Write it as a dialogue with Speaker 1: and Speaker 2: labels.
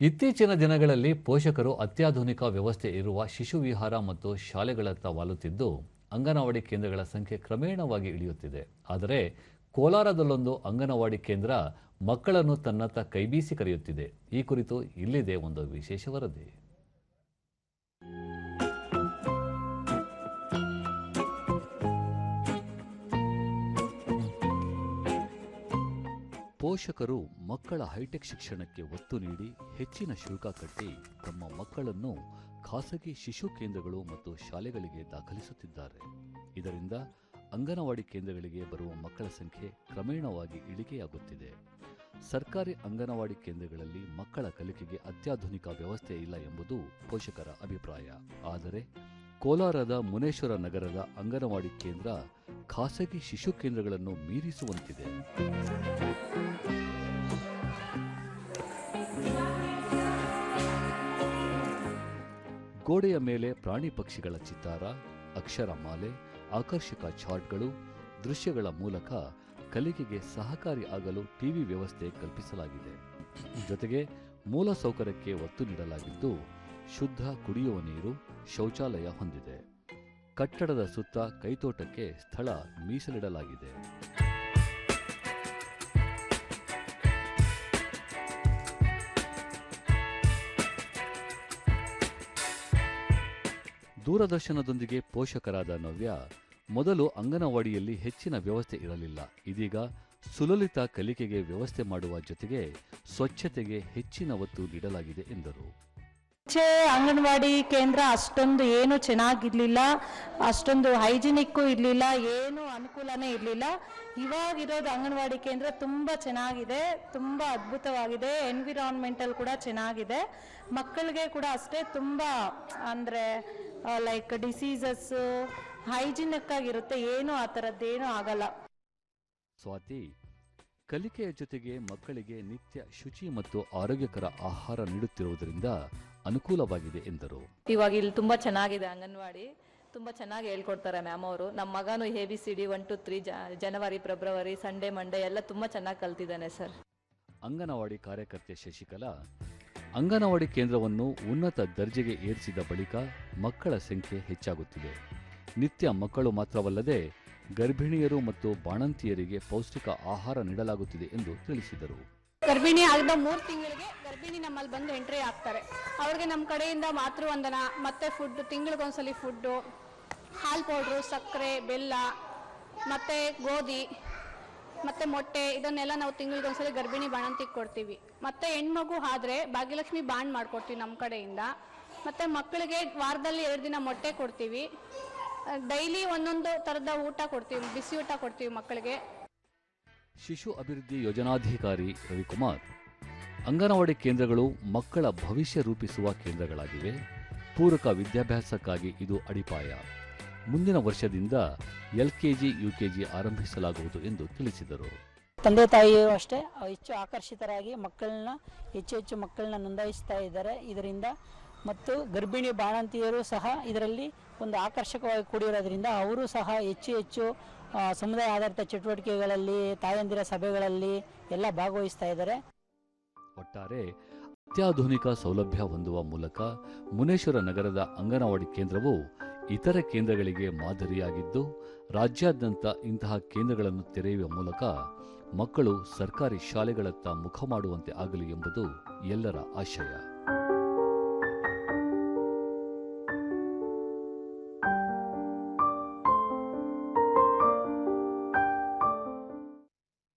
Speaker 1: ಇತ್ತೀಚಿನ ದಿನಗಳಲ್ಲಿ ಪೋಷಕರು ಅತ್ಯಾಧುನಿಕ ವ್ಯವಸ್ಥೆ ಇರುವ ಶಿಶು ವಿಹಾರ ಮತ್ತು ಶಾಲೆಗಳತ್ತ ವಾಲುತ್ತಿದ್ದು, ಅಂಗನವಾಡಿ ಕೇಂದ್ರಗಳ ಸಂಖ್ಯೆ ಕ್ರಮೇಣವಾಗಿ ಇಳಿಯುತ್ತಿದೆ. ಆದರೆ ಕೋಲಾರದಲ್ಲೊಂದು ಅಂಗನವಾಡಿ ಕೇಂದ್ರ ಮಕ್ಕಳನ್ನು ತನ್ನತ್ತ ಕೈಬೀಸಿ ಕರೆಯುತ್ತಿದೆ. ಈ ಕುರಿತು ಇಲ್ಲಿದೆ ಒಂದು ವಿಶೇಷ ವರದಿ. ಪೋಷಕರು ಮಕ್ಕಳ ಹೈಟೆಕ್ ಶಿಕ್ಷಣಕ್ಕೆ ಒತ್ತು ನೀಡಿ ಹೆಚ್ಚಿನ ಶುಲ್ಕ ಕಟ್ಟಿ ತಮ್ಮ ಮಕ್ಕಳನ್ನು ಖಾಸಗಿ ಶಿಶು ಕೇಂದ್ರಗಳು ಮತ್ತು ಶಾಲೆಗಳಿಗೆ ದಾಖಲಿಸುತ್ತಿದ್ದಾರೆ. ಇದರಿಂದ ಅಂಗನವಾಡಿ ಕೇಂದ್ರಗಳಿಗೆ ಬರುವ ಮಕ್ಕಳ ಸಂಖ್ಯೆ ಕ್ರಮೇಣವಾಗಿ ಇಳಿಕೆಯಾಗುತ್ತಿದೆ. ಸರ್ಕಾರಿ ಅಂಗನವಾಡಿ ಕೇಂದ್ರಗಳಲ್ಲಿ ಮಕ್ಕಳ ಕಲಿಕೆಗೆ ಅತ್ಯಾಧುನಿಕ ವ್ಯವಸ್ಥೆ ಇಲ್ಲ ಎಂಬುದು ಪೋಷಕರ ಅಭಿಪ್ರಾಯ. ಆದರೆ ಕೋಲಾರದ ಮುನೇಶ್ವರ ನಗರದ ಅಂಗನವಾಡಿ ಕೇಂದ್ರ ಖಾಸಗಿ ಶಿಶು ಕೇಂದ್ರಗಳನ್ನು ಮೀರಿಸುವಂತಿದೆ. ಗೋಡೆಯ ಮೇಲೆ ಪ್ರಾಣಿ ಪಕ್ಷಿಗಳ ಚಿತ್ತಾರ, ಅಕ್ಷರ ಮಾಲೆ, ಆಕರ್ಷಕ ಚಾರ್ಟ್ಗಳು ದೃಶ್ಯಗಳ ಮೂಲಕ ಕಲಿಕೆಗೆ ಸಹಕಾರಿ ಆಗಲು ಟಿವಿ ವ್ಯವಸ್ಥೆ ಕಲ್ಪಿಸಲಾಗಿದೆ. ಜೊತೆಗೆ ಮೂಲ ಸೌಕರ್ಯಕ್ಕೆ ಒತ್ತು ನೀಡಲಾಗಿದ್ದು, ಶುದ್ಧ ಕುಡಿಯುವ ನೀರು ಶೌಚಾಲಯ ಹೊಂದಿದೆ. ಕಟ್ಟಡದ ಸುತ್ತ ಕೈತೋಟಕ್ಕೆ ಸ್ಥಳ ಮೀಸಲಿಡಲಾಗಿದೆ. ದೂರದರ್ಶನದೊಂದಿಗೆ ಪೋಷಕರಾದ ನವ್ಯ ಮೊದಲು ಅಂಗನವಾಡಿಯಲ್ಲಿ ಹೆಚ್ಚಿನ ವ್ಯವಸ್ಥೆ ಇರಲಿಲ್ಲ. ಇದೀಗ ಸುಲಲಿತ ಕಲಿಕೆಗೆ ವ್ಯವಸ್ಥೆ ಮಾಡುವ ಜೊತೆಗೆ ಸ್ವಚ್ಛತೆಗೆ ಹೆಚ್ಚಿನ ಒತ್ತು ನೀಡಲಾಗಿದೆ ಎಂದರು.
Speaker 2: ಮುಂಚೆ ಅಂಗನವಾಡಿ ಕೇಂದ್ರ ಅಷ್ಟೊಂದು ಏನು ಚೆನ್ನಾಗಿರ್ಲಿಲ್ಲ, ಅಷ್ಟೊಂದು ಹೈಜಿನಿಕ್ಕು ಇರಲಿಲ್ಲ, ಏನು ಅನುಕೂಲನೇ ಇರಲಿಲ್ಲ. ಇವಾಗಿರೋದು ಅಂಗನವಾಡಿ ಕೇಂದ್ರ ತುಂಬ ಚೆನ್ನಾಗಿದೆ, ತುಂಬ ಅದ್ಭುತವಾಗಿದೆ ಎನ್ವಿರಾನ್ಮೆಂಟಲ್ ಕೂಡ ಚೆನ್ನಾಗಿದೆ. ಮಕ್ಕಳಿಗೆ ಕೂಡ ಅಷ್ಟೇ ತುಂಬ, ಅಂದರೆ ಲೈಕ್ ಡಿಸೀಸಸ್ಸು ಹೈಜಿನಿಕ್ ಆಗಿರುತ್ತೆ ಏನು ಆ ಥರದ್ದೇನೂ ಆಗಲ್ಲ.
Speaker 1: ಸ್ವಾತಿ ಕಲಿಕೆಯ ಜೊತೆಗೆ ಮಕ್ಕಳಿಗೆ ನಿತ್ಯ ಶುಚಿ ಮತ್ತು ಆರೋಗ್ಯಕರ ಆಹಾರ ನೀಡುತ್ತಿರುವುದರಿಂದ ಅನುಕೂಲವಾಗಿದೆ ಎಂದರು.
Speaker 3: ಇವಾಗ ಇಲ್ಲಿ ತುಂಬ ಚೆನ್ನಾಗಿದೆ ಅಂಗನವಾಡಿ. ತುಂಬ ಚೆನ್ನಾಗಿ ಹೇಳ್ಕೊಡ್ತಾರೆ ಮ್ಯಾಮ್ ಅವರು. ನಮ್ಮ ಮಗನು A B C D one two three January February Sunday Monday ಎಲ್ಲ ತುಂಬ ಚೆನ್ನಾಗಿ ಕಲ್ತಿದ್ದಾನೆ ಸರ್.
Speaker 1: ಅಂಗನವಾಡಿ ಕಾರ್ಯಕರ್ತೆ ಶಶಿಕಲಾ ಅಂಗನವಾಡಿ ಕೇಂದ್ರವನ್ನು ಉನ್ನತ ದರ್ಜೆಗೆ ಏರಿಸಿದ ಬಳಿಕ ಮಕ್ಕಳ ಸಂಖ್ಯೆ ಹೆಚ್ಚಾಗುತ್ತಿದೆ. ನಿತ್ಯ ಮಕ್ಕಳು ಮಾತ್ರವಲ್ಲದೆ ಗರ್ಭಿಣಿಯರು ಮತ್ತು ಬಾಣಂತಿಯರಿಗೆ ಪೌಷ್ಟಿಕ ಆಹಾರ ನೀಡಲಾಗುತ್ತಿದೆ ಎಂದು ತಿಳಿಸಿದರು.
Speaker 4: ಗರ್ಭಿಣಿ ಆಗಿದ ಮೂರು ತಿಂಗಳಿಗೆ ಗರ್ಭಿಣಿ ನಮ್ಮಲ್ಲಿ ಬಂದು ಎಂಟ್ರಿ ಆಗ್ತಾರೆ. ಅವ್ರಿಗೆ ನಮ್ಮ ಕಡೆಯಿಂದ ಮಾತೃವಂದನ, ಮತ್ತೆ ಫುಡ್ ತಿಂಗಳಿಗೊಂದ್ಸಲಿ ಫುಡ್ಡು ಹಾಲು ಪೌಡ್ರು ಸಕ್ಕರೆ, ಬೆಲ್ಲ, ಮತ್ತೆ ಗೋಧಿ, ಮತ್ತೆ ಮೊಟ್ಟೆ, ಇದನ್ನೆಲ್ಲ ನಾವು ತಿಂಗಳಿಗೊಂದ್ಸಲಿ ಗರ್ಭಿಣಿ ಬಾಣಂತಿಗೆ ಕೊಡ್ತೀವಿ. ಮತ್ತೆ ಹೆಣ್ಮಗು ಆದ್ರೆ ಭಾಗ್ಯಲಕ್ಷ್ಮಿ ಬಾಂಡ್ ಮಾಡ್ಕೊಡ್ತೀವಿ ನಮ್ಮ ಕಡೆಯಿಂದ. ಮತ್ತೆ ಮಕ್ಕಳಿಗೆ ವಾರದಲ್ಲಿ ಎರಡು ದಿನ ಮೊಟ್ಟೆ ಕೊಡ್ತೀವಿ. ಡೈಲಿ ಒಂದೊಂದು ಥರದ ಊಟ ಕೊಡ್ತೀವಿ ಬಿಸಿ ಊಟ ಕೊಡ್ತೀವಿ ಮಕ್ಕಳಿಗೆ.
Speaker 1: ಶಿಶು ಅಭಿವೃದ್ಧಿ ಯೋಜನಾಧಿಕಾರಿ ರವಿಕುಮಾರ್ ಅಂಗನವಾಡಿ ಕೇಂದ್ರಗಳು ಮಕ್ಕಳ ಭವಿಷ್ಯ ರೂಪಿಸುವ ಕೇಂದ್ರಗಳಾಗಿವೆ. ಪೂರಕ ವಿದ್ಯಾಭ್ಯಾಸಕ್ಕಾಗಿ ಇದು ಅಡಿಪಾಯ. ಮುಂದಿನ ವರ್ಷದಿಂದ ಎಲ್ಕೆಜಿ ಯುಕೆಜಿ ಆರಂಭಿಸಲಾಗುವುದು ಎಂದು ತಿಳಿಸಿದರು.
Speaker 5: ತಂದೆ ತಾಯಿಯೂ ಅಷ್ಟೇ ಹೆಚ್ಚು ಆಕರ್ಷಿತರಾಗಿ ಮಕ್ಕಳನ್ನ ಹೆಚ್ಚು ಹೆಚ್ಚು ಮಕ್ಕಳನ್ನ ನೋಂದಾಯಿಸ್ತಾ ಇದ್ದಾರೆ. ಇದರಿಂದ ಮತ್ತು ಗರ್ಭಿಣಿ ಬಾಣಂತಿಯರು ಸಹ ಇದರಲ್ಲಿ ಒಂದು ಆಕರ್ಷಕವಾಗಿ ಕೂಡಿರೋದ್ರಿಂದ ಅವರು ಸಹ ಹೆಚ್ಚು ಹೆಚ್ಚು ಸಮುದಾಯ ಆಧಾರಿತ ಚಟುವಟಿಕೆಗಳಲ್ಲಿ, ತಾಯಂದಿರ ಸಭೆಗಳಲ್ಲಿ ಎಲ್ಲ ಭಾಗವಹಿಸ್ತಾ ಇದ್ದಾರೆ.
Speaker 1: ಒಟ್ಟಾರೆ ಅತ್ಯಾಧುನಿಕ ಸೌಲಭ್ಯ ಹೊಂದುವ ಮೂಲಕ ಮುನೇಶ್ವರ ನಗರದ ಅಂಗನವಾಡಿ ಕೇಂದ್ರವು ಇತರ ಕೇಂದ್ರಗಳಿಗೆ ಮಾದರಿಯಾಗಿದ್ದು, ರಾಜ್ಯಾದ್ಯಂತ ಇಂತಹ ಕೇಂದ್ರಗಳನ್ನು ತೆರೆಯುವ ಮೂಲಕ ಮಕ್ಕಳು ಸರ್ಕಾರಿ ಶಾಲೆಗಳತ್ತ ಮುಖ ಮಾಡುವಂತೆ ಆಗಲಿ ಎಂಬುದು ಎಲ್ಲರ ಆಶಯ.